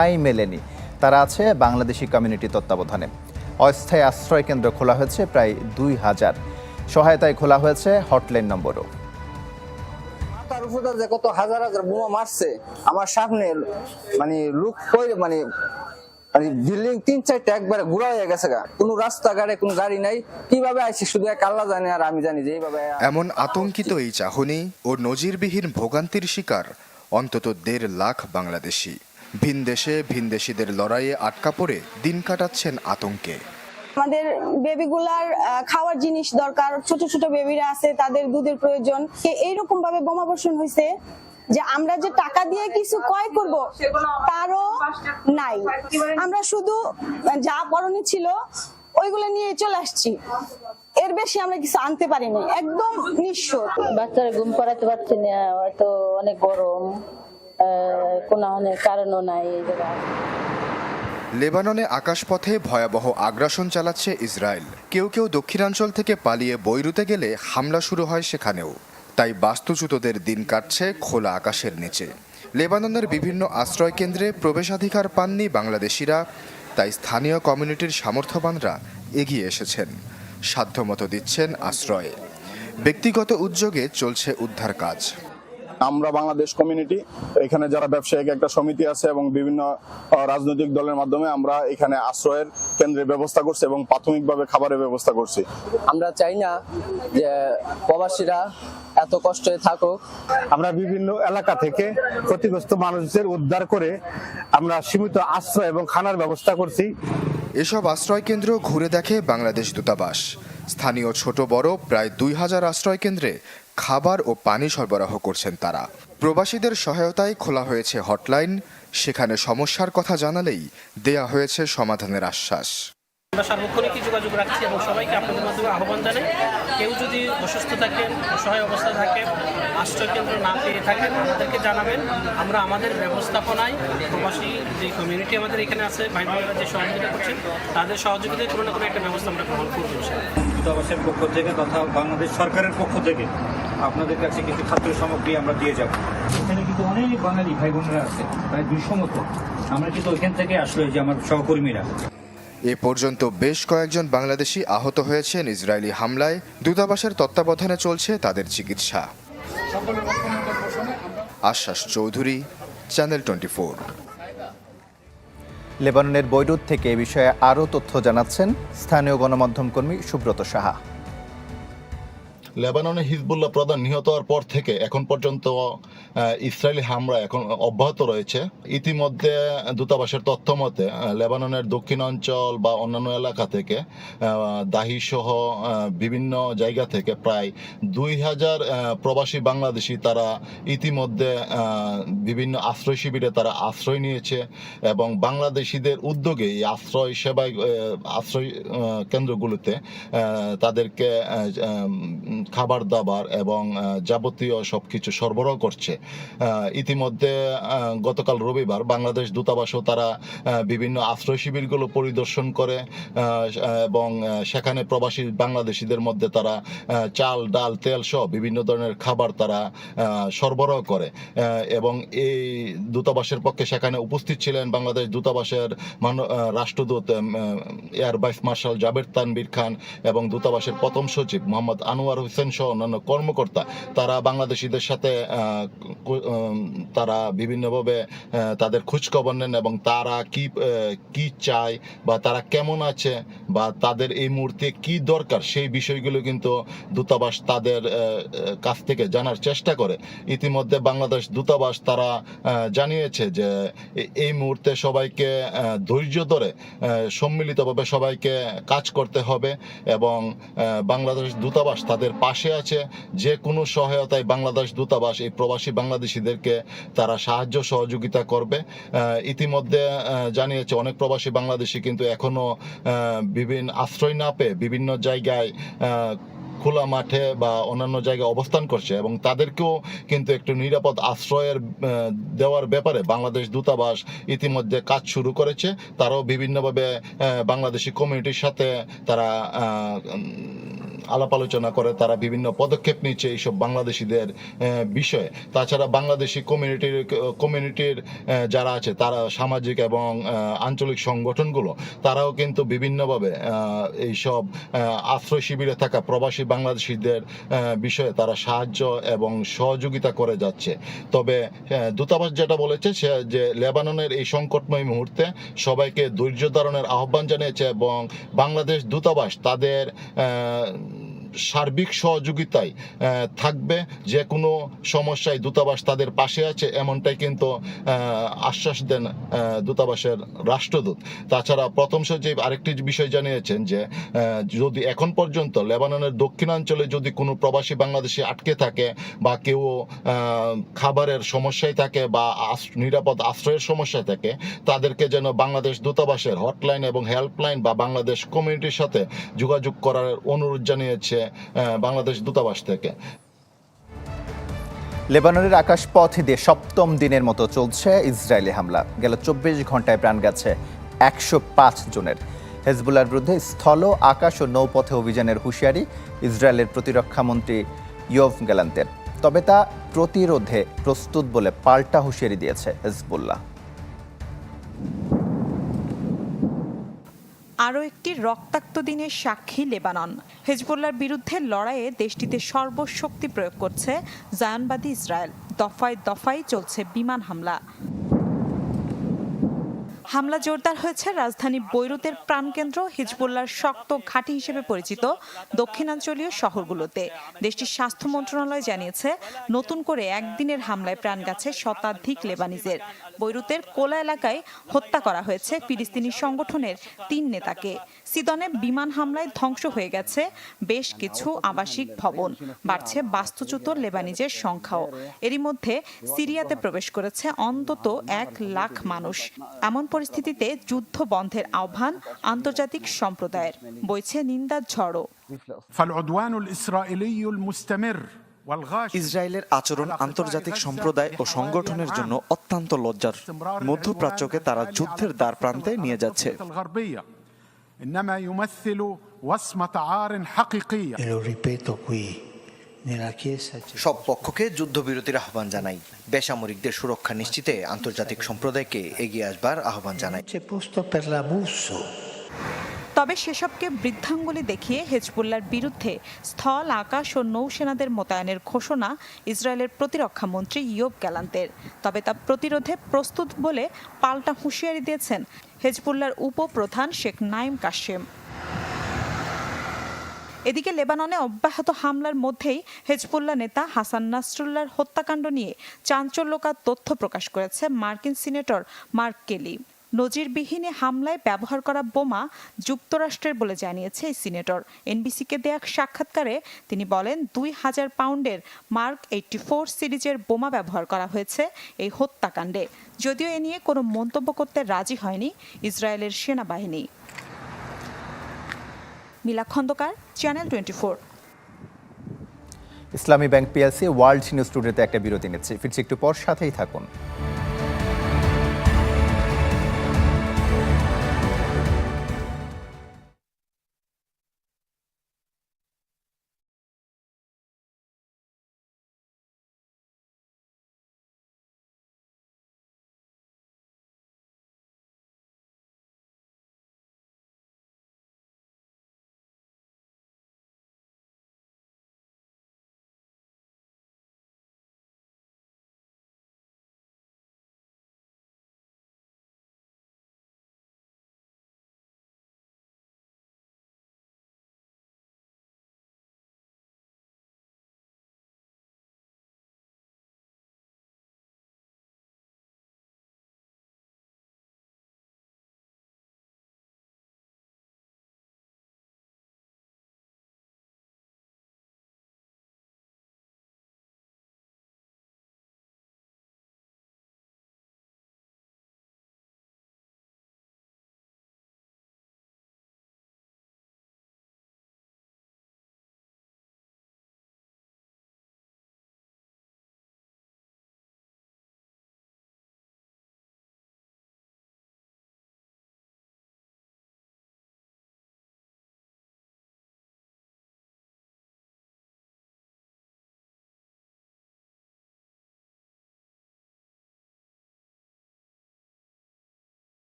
ঠাঁই মেলেনি। তারা আছে বাংলাদেশি কমিউনিটি তত্ত্বাবধানে। অস্থায়ী আশ্রয় কেন্দ্র খোলা হয়েছে প্রায় দুই হাজার। সহায়তায় খোলা হয়েছে হটলাইন নম্বরও। যে কত হাজার হাজার বোমা মারছে আমার সামনে মানে লুক কই মানে মানে বিল্ডিং তিন চারটা একবারে ঘুরা হয়ে গেছে গা। কোনো রাস্তাঘাটে কোনো গাড়ি নাই। কীভাবে আইছে শুধু এক আল্লাহ জানে আর আমি জানি যে এইভাবে এমন আতঙ্কিত এই চাহনি ও নজিরবিহীন ভোগান্তির শিকার অন্তত দেড় লাখ বাংলাদেশি। ভিন দেশে ভিনদেশিদের লড়াইয়ে আটকা পড়ে দিন কাটাচ্ছেন আতঙ্কে। আমাদের বেবিগুলার আহ, খাওয়ার জিনিস দরকার। ছোট ছোট বেবিরা আছে তাদের দুধের প্রয়োজন। এইরকম ভাবে বোমাবর্ষণ হয়েছে যে আমরা যে টাকা দিয়ে কিছু ক্রয় করব তারও নাই। আমরা শুধু যা পরনি ছিল ওইগুলো নিয়ে চলে আসছি। এর বেশি আমরা কিছু আনতে পারিনি। একদম নিঃস্ব। বাচ্চারা ঘুম পাড়াতে পারছি না হয়তো অনেক গরম। কোনো কারণও নাই লেবাননে আকাশপথে ভয়াবহ আগ্রাসন চালাচ্ছে ইসরায়েল। কেউ কেউ দক্ষিণাঞ্চল থেকে পালিয়ে বৈরুতে গেলে হামলা শুরু হয় সেখানেও। তাই বাস্তুচ্যুতদের দিন কাটছে খোলা আকাশের নিচে। লেবাননের বিভিন্ন আশ্রয় কেন্দ্রে প্রবেশাধিকার পাননি বাংলাদেশিরা, তাই স্থানীয় কমিউনিটির সামর্থ্যবানরা এগিয়ে এসেছেন। সাধ্যমতো দিচ্ছেন আশ্রয়। ব্যক্তিগত উদ্যোগে চলছে উদ্ধার কাজ। আমরা বাংলাদেশ কমিউনিটি এখানে যারা ব্যবসায়িক একটা সমিতি আছে এবং বিভিন্ন রাজনৈতিক দলের মাধ্যমে আমরা এখানে আশ্রয়ের কেন্দ্রের ব্যবস্থা করছি এবং প্রাথমিকভাবে খাবারের ব্যবস্থা করছি। আমরা চাই না যে প্রবাসীরা এত কষ্টে থাকুক। আমরা বিভিন্ন এলাকা থেকে ক্ষতিগ্রস্ত মানুষদের উদ্ধার করে আমরা সীমিত আশ্রয় এবং খানার ব্যবস্থা করছি। এসব আশ্রয় কেন্দ্র ঘুরে দেখে বাংলাদেশ দূতাবাস। স্থানীয় ছোট বড় প্রায় দুই হাজার আশ্রয় কেন্দ্রে খাবার ও পানি সরবরাহ করছেন তারা। প্রবাসীদের সহায়তায় খোলা হয়েছে হটলাইন সেখানে সমস্যার কথা জানালেই দেয়া হয়েছে সমাধানের আশ্বাস। আমরা সার্বক্ষণিকই যোগাযোগ রাখছি এবং সবাইকে আপনাদের মাধ্যমে আহ্বান জানাই কেউ যদি অসুস্থ থাকেন অসহায় অবস্থা থাকে আশ্রয় কেন্দ্র না পেয়ে থাকেন আমাদেরকে জানাবেন। আমরা আমাদের ব্যবস্থাপনায় প্রবাসী যে কমিউনিটি আমাদের এখানে আছে ভাই বোনেরা যে সহযোগিতা করছেন তাদের সহযোগিতায় কোনো না কোনো একটা ব্যবস্থা আমরা গ্রহণ করব। দূতাবাসের পক্ষ থেকে তথা বাংলাদেশ সরকারের পক্ষ থেকে আপনাদের কাছে কিছু খাদ্য সামগ্রী আমরা দিয়ে যাব। এখানে কিন্তু অনেক বাঙালি ভাই বোনেরা আছে প্রায় দুইশো মতো। আমরা কিন্তু ওইখান থেকে আসলো যে আমার সহকর্মীরা। এ পর্যন্ত বেশ কয়েকজন বাংলাদেশি আহত হয়েছেন। ইসরায়েলি হামলায় দূতাবাসের তত্ত্বাবধানে চলছে তাদের চিকিৎসা। আশ্বাস চৌধুরী চ্যানেল টোয়েন্টি লেবাননের বৈরুত থেকে এ বিষয়ে আরও তথ্য জানাচ্ছেন স্থানীয় গণমাধ্যম কর্মী সুব্রত সাহা। লেবাননে হিজবুল্লাহ প্রধান নিহত হওয়ার পর থেকে এখন পর্যন্ত ইসরায়েলি হামলা এখন অব্যাহত রয়েছে। ইতিমধ্যে দূতাবাসের তথ্য মতে লেবাননের দক্ষিণাঞ্চল বা অন্যান্য এলাকা থেকে দাহি সহ বিভিন্ন জায়গা থেকে প্রায় দুই হাজার প্রবাসী বাংলাদেশি তারা ইতিমধ্যে বিভিন্ন আশ্রয় শিবিরে তারা আশ্রয় নিয়েছে এবং বাংলাদেশিদের উদ্যোগে এই আশ্রয় সেবায় আশ্রয় কেন্দ্রগুলোতে তাদেরকে খাবার দাবার এবং যাবতীয় সবকিছু সরবরাহ করছে। ইতিমধ্যে গতকাল রবিবার বাংলাদেশ দূতাবাসও তারা বিভিন্ন আশ্রয় শিবিরগুলো পরিদর্শন করে এবং সেখানে প্রবাসী বাংলাদেশিদের মধ্যে তারা চাল, ডাল, তেল সহ বিভিন্ন ধরনের খাবার তারা সরবরাহ করে। এবং এই দূতাবাসের পক্ষে সেখানে উপস্থিত ছিলেন বাংলাদেশ দূতাবাসের রাষ্ট্রদূত air vice marshal Jaber Tanvir Khan এবং দূতাবাসের প্রথম সচিব মোহাম্মদ আনোয়ার হোসেন সহ অন্যান্য কর্মকর্তা, তারা বাংলাদেশিদের সাথে তারা বিভিন্নভাবে তাদের খোঁজখবর নেন এবং তারা কি কি চায় বা তারা কেমন আছে বা তাদের এই মুহূর্তে কি দরকার, সেই বিষয়গুলো কিন্তু দূতাবাস তাদের কাছ থেকে জানার চেষ্টা করে। ইতিমধ্যে বাংলাদেশ দূতাবাস তারা জানিয়েছে যে এই মুহূর্তে সবাইকে ধৈর্য ধরে সম্মিলিতভাবে সবাইকে কাজ করতে হবে এবং বাংলাদেশ দূতাবাস তাদের পাশে আছে যে কোনো সহায়তায় বাংলাদেশ দূতাবাস, এই প্রবাসী বাংলাদেশিদেরকে তারা সাহায্য সহযোগিতা করবে। ইতিমধ্যে জানিয়েছে অনেক প্রবাসী বাংলাদেশি কিন্তু এখনও বিভিন্ন আশ্রয় না পেয়ে বিভিন্ন জায়গায় খোলা মাঠে বা অন্যান্য জায়গায় অবস্থান করছে এবং তাদেরকেও কিন্তু একটু নিরাপদ আশ্রয়ের দেওয়ার ব্যাপারে বাংলাদেশ দূতাবাস ইতিমধ্যে কাজ শুরু করেছে। তারাও বিভিন্নভাবে বাংলাদেশি কমিউনিটির সাথে তারা আলাপ আলোচনা করে, তারা বিভিন্ন পদক্ষেপ নিচ্ছে এইসব বাংলাদেশিদের বিষয়ে। তাছাড়া বাংলাদেশি কমিউনিটির কমিউনিটির যারা আছে, তারা সামাজিক এবং আঞ্চলিক সংগঠনগুলো, তারাও কিন্তু বিভিন্নভাবে এইসব আশ্রয় শিবিরে থাকা প্রবাসী বাংলাদেশিদের বিষয়ে তারা সাহায্য এবং সহযোগিতা করে যাচ্ছে। তবে দূতাবাস যেটা বলেছে, সে যে লেবাননের এই সংকটময় মুহূর্তে সবাইকে ধৈর্য ধারণের আহ্বান জানিয়েছে এবং বাংলাদেশ দূতাবাস তাদের সার্বিক সহযোগিতায় থাকবে। যে কোনো সমস্যায় দূতাবাস তাদের পাশে আছে, এমনটাই কিন্তু আশ্বাস দেন দূতাবাসের রাষ্ট্রদূত। তাছাড়া প্রথম সচিব আরেকটি বিষয় জানিয়েছেন যে যদি এখন পর্যন্ত লেবাননের দক্ষিণাঞ্চলে যদি কোনো প্রবাসী বাংলাদেশি আটকে থাকে বা কেউ খাবারের সমস্যায় থাকে বা নিরাপদ আশ্রয়ের সমস্যায় থাকে, তাদেরকে যেন বাংলাদেশ দূতাবাসের হটলাইন এবং হেল্পলাইন বা বাংলাদেশ কমিউনিটির সাথে যোগাযোগ করার অনুরোধ জানিয়েছে বাংলাদেশ দূতাবাস থেকে। লেবাননের আকাশপথ দিয়ে সপ্তম দিনের মতো চলছে ইসরায়েলি হামলা। গেল চব্বিশ ঘন্টায় প্রাণ গেছে একশো পাঁচ জনের। হেজবুল্লার বিরুদ্ধে স্থল, আকাশ ও নৌপথে অভিযানের হুঁশিয়ারি ইসরায়েলের প্রতিরক্ষা মন্ত্রী ইয়ভ গ্যালান্তের তবে তা প্রতিরোধে প্রস্তুত বলে পাল্টা হুঁশিয়ারি দিয়েছে হেজবুল্লাহ। আরও একটি রক্তাক্ত দিনের সাক্ষী লেবানন। হেজবুল্লার বিরুদ্ধে লড়াইয়ে দেশটিতে সর্বশক্তি প্রয়োগ করছে জায়ানবাদী ইসরায়েল। দফায় দফায় চলছে বিমান হামলা। হামলা জোরদার হয়েছে রাজধানী বৈরুতের প্রাণকেন্দ্র হিজবুল্লার শক্ত ঘাঁটি হিসেবে পরিচিত দক্ষিণাঞ্চলীয় শহরগুলোতে। দেশটির স্বাস্থ্য মন্ত্রণালয় জানিয়েছে, নতুন করে একদিনের হামলায় প্রাণ গেছে শতাধিক লেবানিজের। বৈরুতের কোলা এলাকায় হত্যা করা হয়েছে ফিলিস্তিনি সংগঠনের তিন নেতাকে সিদনে বিমান হামলায় ধ্বংস হয়ে গেছে বেশ কিছু আবাসিক ভবন বাড়ছে বাস্তুচ্যুত লেবানিজের সংখ্যাও এরই মধ্যে সিরিয়াতে প্রবেশ করেছে অন্তত এক লাখ মানুষ এমন পরিস্থিতিতে যুদ্ধ বন্ধের আহ্বান আন্তর্জাতিক সম্প্রদায়ের বইছে নিন্দার ঝড়ও فالعدوان الإسرائيلي المستمر والغاشم ইসরায়েলের আচরণ আন্তর্জাতিক সম্প্রদায় ও সংগঠনের জন্য অত্যন্ত লজ্জার। মধ্যপ্রাচ্যকে তারা যুদ্ধের দ্বার প্রান্তে নিয়ে যাচ্ছে। সব পক্ষকে যুদ্ধবিরতির আহ্বান জানাই। বেসামরিকদের সুরক্ষা নিশ্চিতে আন্তর্জাতিক সম্প্রদায়কে এগিয়ে আসবার আহ্বান জানাই। তবে সেসবকে বৃদ্ধাঙ্গুলি দেখিয়ে হেজবুল্লার বিরুদ্ধে স্থল, আকাশ ও নৌসেনাদের মোতায়েনের ঘোষণা ইসরায়েলের প্রতিরক্ষা মন্ত্রী ইয়োব গ্যালান্তের। তবে তা প্রতিরোধে প্রস্তুত বলে পাল্টা হুঁশিয়ারি দিয়েছেন হেজবুল্লার উপপ্রধান শেখ নাইম কাশেম। এদিকে লেবাননে অব্যাহত হামলার মধ্যেই হেজবুল্লাহ নেতা হাসান নাসরুল্লাহর হত্যাকাণ্ড নিয়ে চাঞ্চল্যকার তথ্য প্রকাশ করেছে মার্কিন সিনেটর মার্ক কেলি। নজিরবিহীন হামলায় ব্যবহার করা বোমা যুক্তরাষ্ট্রের বলে জানিয়েছে এই সিনেটর। এনবিসিকে দেয়া সাক্ষাৎকারে তিনি বলেন, দুই হাজার পাউন্ডের মার্ক এইটটি ফোর সিরিজের বোমা ব্যবহার করা হয়েছে এই হত্যাকাণ্ডে। যদিও এ নিয়ে কোনো মন্তব্য করতে রাজি হয়নি ইসরায়েলের সেনাবাহিনী। Mila Khandakar channel twenty four Islami bank PLC, world news টুডেতে একটা বিরতি নিচ্ছে। ফিরছি একটু পর, সাথেই থাকুন।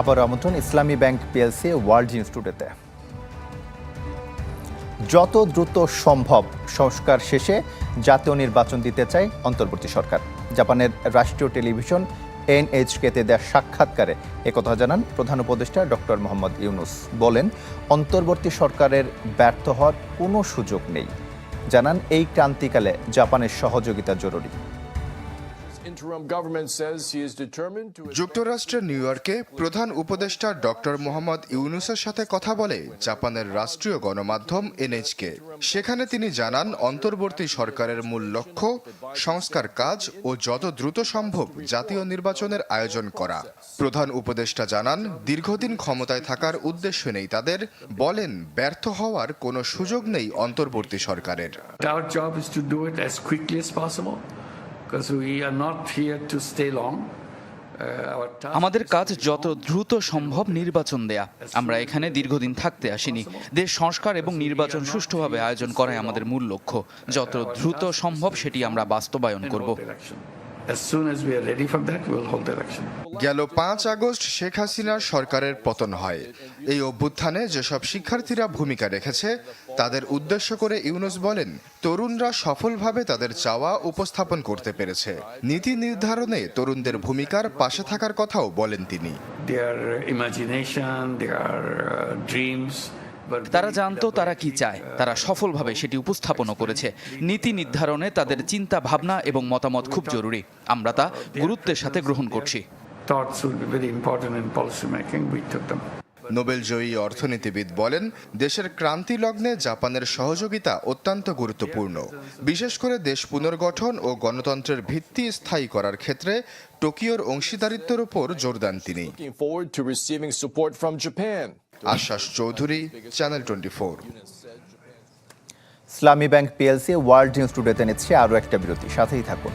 আবারও আমন্ত্রণ ইসলামী ব্যাংক পিএলসি ওয়ার্ল্ড ইনস্টিটিউটেতে। যত দ্রুত সম্ভব সংস্কার শেষে জাতীয় নির্বাচন দিতে চায় অন্তর্বর্তী সরকার। জাপানের রাষ্ট্রীয় টেলিভিশন এনএইচকেতে দেওয়া সাক্ষাৎকারে একথা জানান প্রধান উপদেষ্টা ডক্টর মোহাম্মদ ইউনুস। বলেন, অন্তর্বর্তী সরকারের ব্যর্থ হওয়ার কোনো সুযোগ নেই। জানান, এই ক্রান্তিকালে জাপানের সহযোগিতা জরুরি। যুক্তরাষ্ট্রের নিউ ইয়র্কে প্রধান উপদেষ্টা ডক্টর মোহাম্মদ ইউনুসের সাথে কথা বলে জাপানের রাষ্ট্রীয় গণমাধ্যম এনএইচকে। সেখানে তিনি জানান অন্তর্বর্তী সরকারের মূল লক্ষ্য সংস্কার কাজ ও যত দ্রুত সম্ভব জাতীয় নির্বাচনের আয়োজন করা। প্রধান উপদেষ্টা জানান দীর্ঘদিন ক্ষমতায় থাকার উদ্দেশ্য নেই তাদের বলেন ব্যর্থ হওয়ার কোনো সুযোগ নেই অন্তর্বর্তী সরকারের। Uh, আমাদের কাজ যত দ্রুত সম্ভব নির্বাচন দেয়া। আমরা এখানে দীর্ঘদিন থাকতে আসিনি। দেশ সংস্কার এবং নির্বাচন সুষ্ঠুভাবে আয়োজন করাই আমাদের মূল লক্ষ্য। যত দ্রুত সম্ভব সেটি আমরা বাস্তবায়ন করব. As soon as we are ready for that, we will hold the election. গেল পাঁচ আগস্ট শেখ হাসিনার সরকারের পতন হয় এই অভ্যুত্থানে যেসব শিক্ষার্থীরা ভূমিকা রেখেছে তাদের উদ্দেশ্য করে ইউনুস বলেন তরুণরা সফলভাবে তাদের চাওয়া উপস্থাপন করতে পেরেছে নীতি নির্ধারণে তরুণদের ভূমিকার পাশে থাকার কথাও বলেন তিনি their uh, dreams. were তারা জানতো তারা কি চায়। তারা সফলভাবে সেটি উপস্থাপনও করেছে। নীতি নির্ধারণে তাদের চিন্তা ভাবনা এবং মতামত খুব জরুরি। আমরা তা গুরুত্বের সাথে গ্রহণ করছি। Them. নোবেলজয়ী অর্থনীতিবিদ বলেন দেশের ক্রান্তি লগ্নে জাপানের সহযোগিতা অত্যন্ত গুরুত্বপূর্ণ। বিশেষ করে দেশ পুনর্গঠন ও গণতন্ত্রের ভিত্তি স্থায়ী করার ক্ষেত্রে টোকিওর অংশীদারিত্বের উপর জোর দেন তিনি। আশ্বাস Chowdhury channel twenty four Islami bank PLC world news টুডেতে নিচ্ছে আরও একটা বিরতি। সাথেই থাকুন।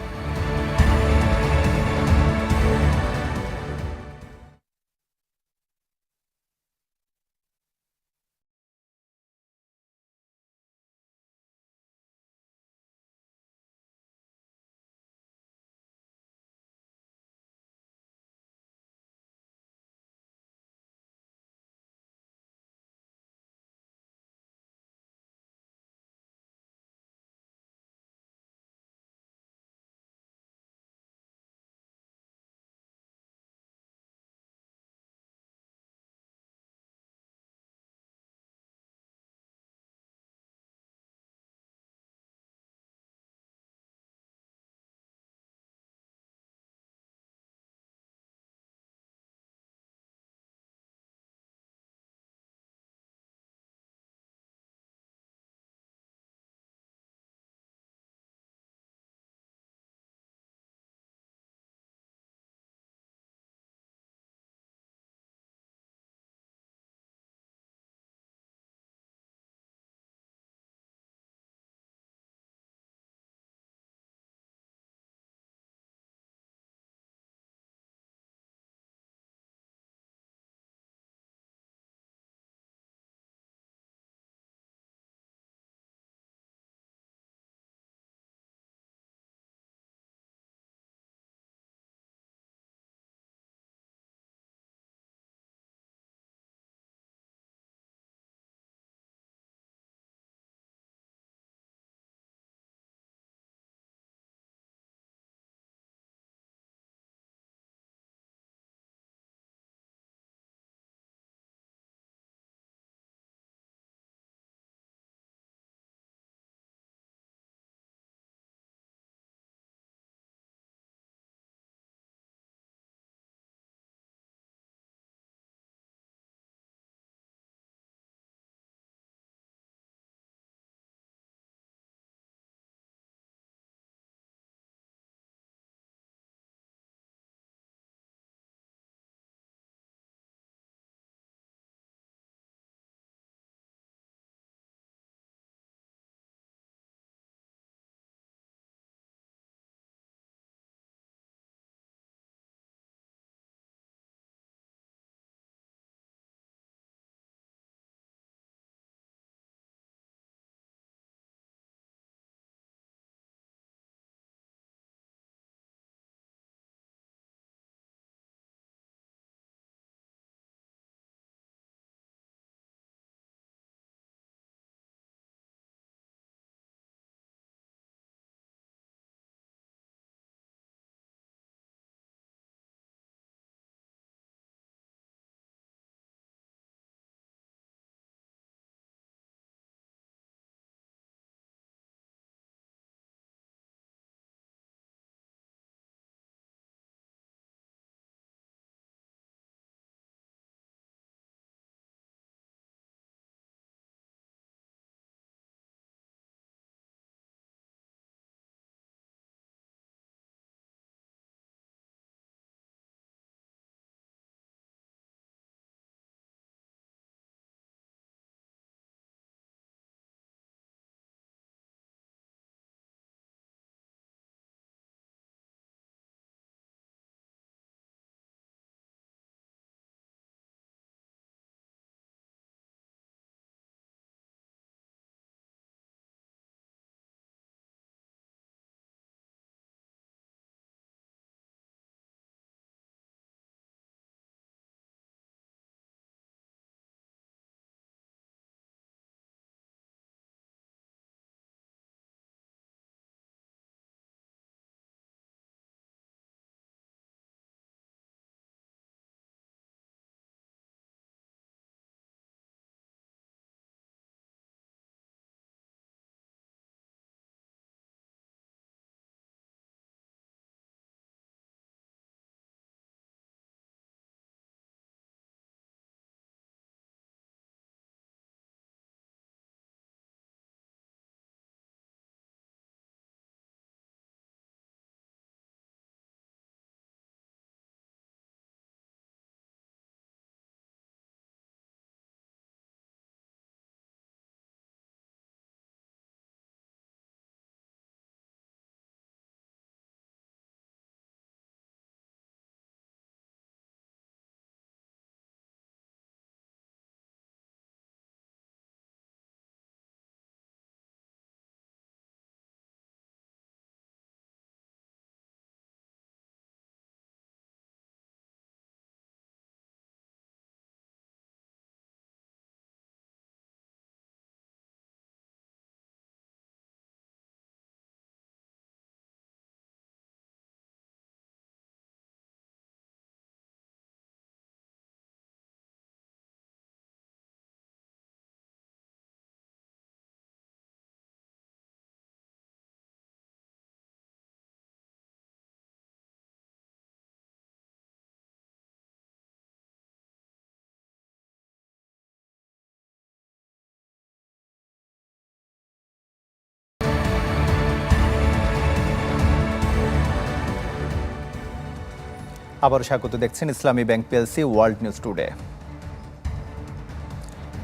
আবারও স্বাগত দেখছেন Islami bank PLC world news today.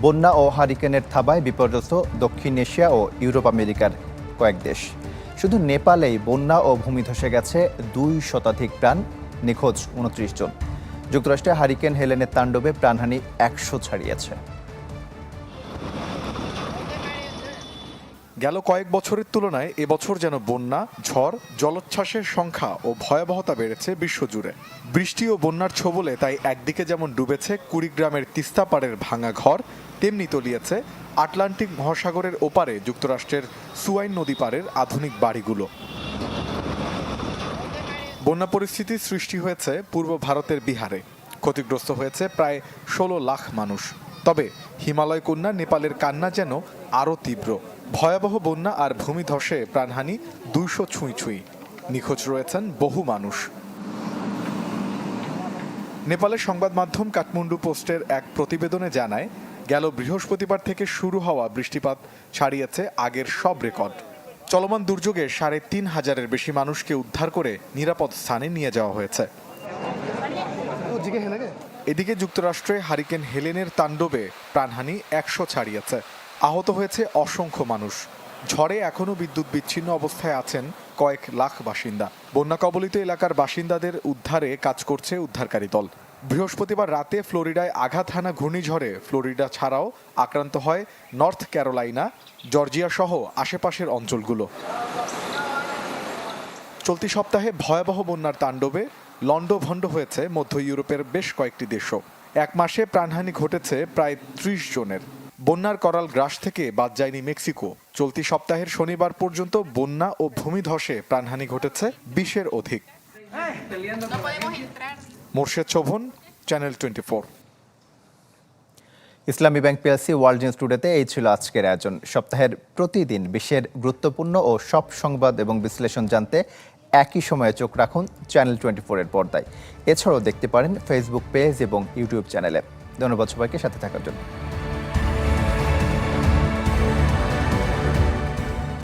বন্যা ও হারিকেনের থাবায় বিপর্যস্ত দক্ষিণ এশিয়া ও ইউরোপ আমেরিকার কয়েক দেশ। শুধু নেপালেই বন্যা ও ভূমি ধসে গেছে দুই শতাধিক প্রাণ, নিখোঁজ উনত্রিশ জন। যুক্তরাষ্ট্রে হারিকেন হেলেনের তাণ্ডবে প্রাণহানি একশো ছাড়িয়েছে। গেল কয়েক বছরের তুলনায় এবছর যেন বন্যা, ঝড়, জলোচ্ছ্বাসের সংখ্যা ও ভয়াবহতা বেড়েছে বিশ্বজুড়ে। বৃষ্টি ও বন্যার ছোবলে তাই একদিকে যেমন ডুবেছে কুড়িগ্রামের তিস্তাপাড়ের ভাঙা ঘর, তেমনি তলিয়েছে আটলান্টিক মহাসাগরের ওপারে যুক্তরাষ্ট্রের সুয়াইন নদী পাড়ের আধুনিক বাড়িগুলো। বন্যা পরিস্থিতির সৃষ্টি হয়েছে পূর্ব ভারতের বিহারে। ক্ষতিগ্রস্ত হয়েছে প্রায় ষোলো লাখ মানুষ। তবে হিমালয় কন্যা, নেপালের কান্না যেন আরও তীব্র। ভয়াবহ বন্যা আর ভূমিধসে প্রাণহানি, দুইশো ছুঁই ছুঁই। নিখোঁজ রয়েছেন বহু মানুষ। নেপালের সংবাদ মাধ্যম কাঠমান্ডু পোস্টের এক প্রতিবেদনে জানায়, গেল বৃহস্পতিবার থেকে শুরু হওয়া বৃষ্টিপাত ছাড়িয়েছে আগের সব রেকর্ড। চলমান দুর্যোগে সাড়ে তিন হাজারের বেশি মানুষকে উদ্ধার করে নিরাপদ স্থানে নিয়ে যাওয়া হয়েছে। এদিকে যুক্তরাষ্ট্রে হারিকেন হেলেনের তাণ্ডবে প্রাণহানি একশো ছাড়িয়েছে। আহত হয়েছে অসংখ্য মানুষ। ঝড়ে এখনও বিদ্যুৎ বিচ্ছিন্ন অবস্থায় আছেন কয়েক লাখ বাসিন্দা। বন্যা কবলিত এলাকার বাসিন্দাদের উদ্ধারে কাজ করছে উদ্ধারকারী দল। বৃহস্পতিবার রাতে ফ্লোরিডায় আঘাত হানা ঘূর্ণিঝড়ে ফ্লোরিডা ছাড়াও আক্রান্ত হয় নর্থ ক্যারোলাইনা, জর্জিয়া সহ আশেপাশের অঞ্চলগুলো। চলতি সপ্তাহে ভয়াবহ বন্যার তাণ্ডবে লণ্ডভণ্ড হয়েছে মধ্য ইউরোপের বেশ কয়েকটি দেশও। এক মাসে প্রাণহানি ঘটেছে প্রায় ত্রিশ জনের। বন্যার করাল গ্রাস থেকে বাদ যায়নি মেক্সিকো। চলতি সপ্তাহের শনিবার পর্যন্ত বন্যা ও ভূমিধসে প্রাণহানি ঘটেছে বিশের অধিক। Morshed Shovon, channel twenty Islami bank PLC world news টুডেতে এই ছিল আজকের আয়োজন। সপ্তাহের প্রতিদিন বিশ্বের গুরুত্বপূর্ণ ও সব সংবাদ এবং বিশ্লেষণ জানতে একই সময়ে চোখ রাখুন চ্যানেল টোয়েন্টি ফোরের পর্দায়। এছাড়াও দেখতে পারেন ফেসবুক পেজ এবং ইউটিউব চ্যানেলে। ধন্যবাদ সবাইকে, সাথে থাকার জন্য।